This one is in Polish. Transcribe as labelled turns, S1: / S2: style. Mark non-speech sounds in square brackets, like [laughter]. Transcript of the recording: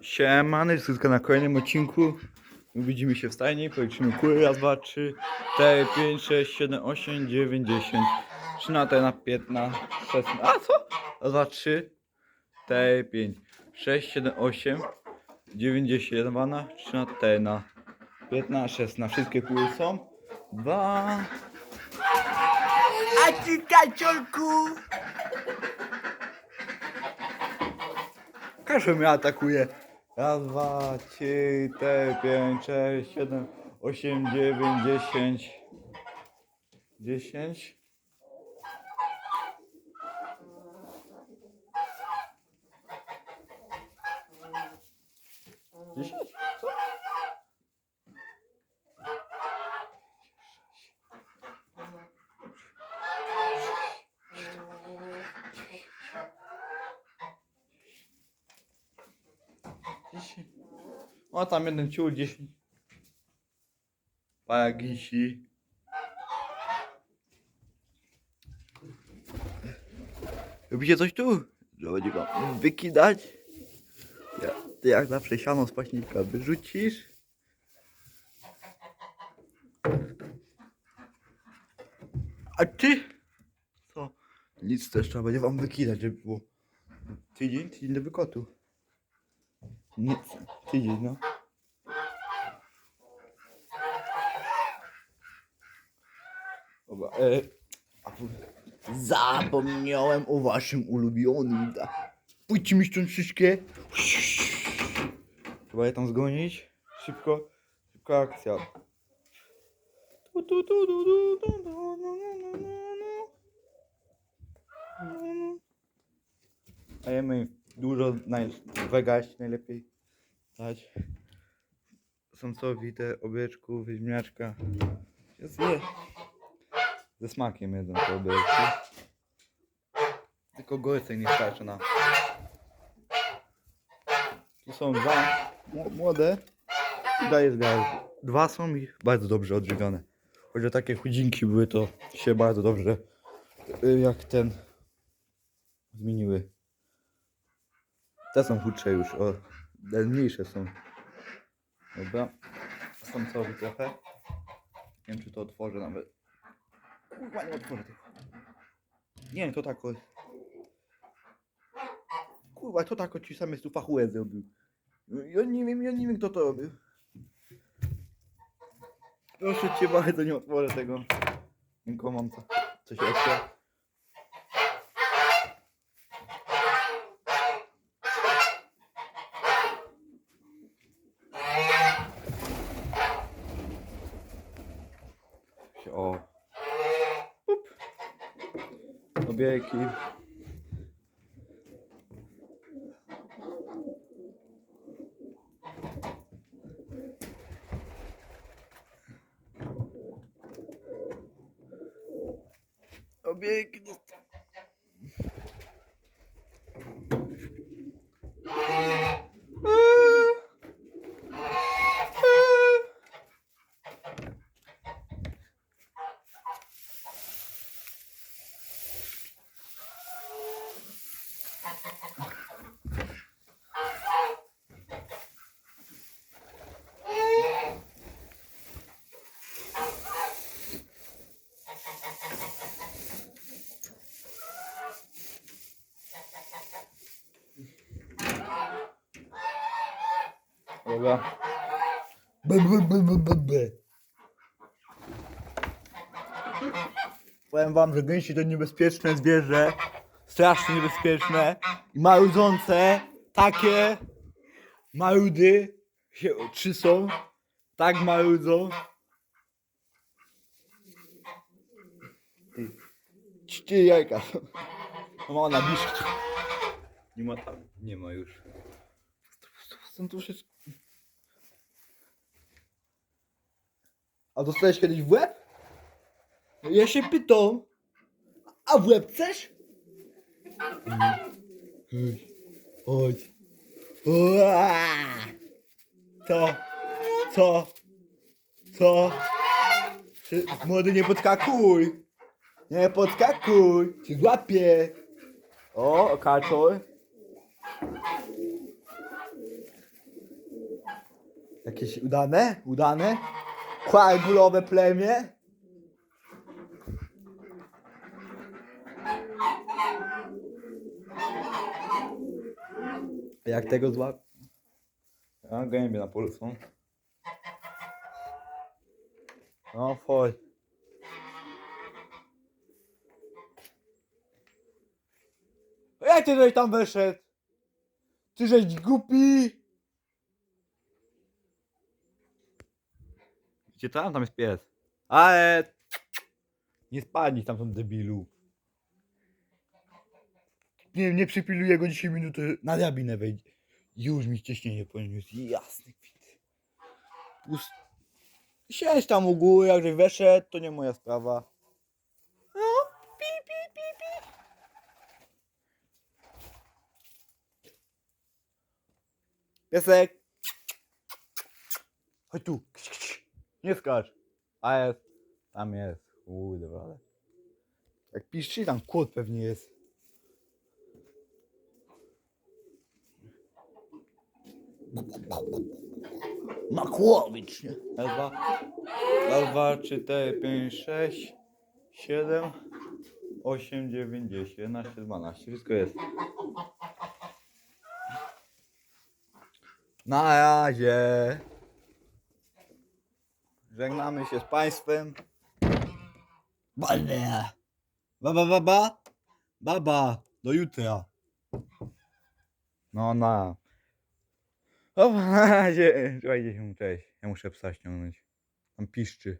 S1: Siemany, wszystko na kolejnym odcinku. Widzimy się w stajni, policzymy kury, raz, dwa, trzy, cztery, pięć, sześć, siedem, osiem, dziewięć, dziesięć, trzynaście, na piętnaście, szesnaście, a co? Raz, dwa, trzy, cztery, pięć, sześć, siedem, osiem, dziewięć, dziesięć, dwanaście, trzynaście, na piętnaście, szesnaście, wszystkie kury są. Dwa.
S2: A ty kaciolku!
S1: Każdy mnie atakuje. Raz, dwa, trzy, cztery, pięć, sześć, siedem, osiem, dziewięć, dziesięć. Dziesięć. Dziesięć? Co? O, tam jeden ciul, dziesięć. Pagisi. Lubicie coś tu? Że będzie go wykidać? Ja, ty jak zawsze siano z paśnika wyrzucisz. A ty? Co? Nic też trzeba będzie wam wykidać, żeby było tydzień, tydzień do wykotu. Nic, tydzień, no. Dobra, e, a pu- zapomniałem o waszym ulubionym. Pójdźcie mi stąd wszystkie. Trzeba je tam zgonić. Szybko, szybka akcja. Tu, tu, tu, tu, tu, tu, tu, no, no, no, no, no. No, no. A jemy dużo, naj, najlepiej dać. Samcowi te obieczku, wyźmiaczka. Ja zje. Ze smakiem jedzą te obieczki. Tylko gorycek nie starczy na. Tu są dwa mł- młode. Daję zgadzać. Dwa są i bardzo dobrze odżywione. Choć o takie chudzinki były, to się bardzo dobrze y, jak ten zmieniły. Te są chudsze już, o, te mniejsze są. Dobra. Samcowi trochę. Nie wiem czy to otworzę nawet. Kurwa nie otworzę tego. Nie to tak o... Kurwa, to tak o ci same tu fachułę zrobił. Ja nie wiem, ja nie wiem kto to robił. Proszę cię bardzo, nie otworzę tego. Tylko mam co, coś jeszcze. O. ver aqui. Alguém que Dobra. B, b, b, b, b, b. Powiem wam, że gęsi to niebezpieczne zwierzę. Strasznie niebezpieczne. I marudzące. Takie marudy się trzysą. Tak marudzą. Cztery jajka. są. No ma na bliżej. Nie ma tam. Nie ma już. Są tu wszystko. A dostałeś kiedyś w łeb? Ja się pytam. A w łeb chcesz? Chodź. Chodź. Co? Co? Co? Ty, Młody nie podskakuj. Nie podskakuj. Cię złapię. O, kaczor. Jakieś udane? Udane? Kwargulowe plemię? Jak tego zła... A, gębie na polu są. No, foj. Jak ty tam wyszedł? Ty żeś głupi? Gdzie tam? Tam jest pies. Ale... Nie spadnij tam tą debilu. Nie, nie przypiluję go 10 minut, na drabinę wejdzie. Już mi ciśnienie poniósł. Jasny kwit. Pust... Siedź tam u góry, jakże weszedł, to nie moja sprawa. No, pi, pi, pi, pi. Piesek. Chodź tu. Nie skacz. A jest. Tam jest. Uj, dobra. Jak piszczy, tam kłod pewnie jest. Makłowicz, nie? Raz, dwa, raz, dwa, cztery, pięć, sześć, siedem, osiem, dziewięć, dziesięć, jedenaście, dwanaście. Wszystko jest. Na razie. Żegnamy się z Państwem. Bale. Baba, baba. Baba. Do jutra. No, na. O. [laughs] Słuchajcie cześć. Ja muszę psa ściągnąć. Tam piszczy.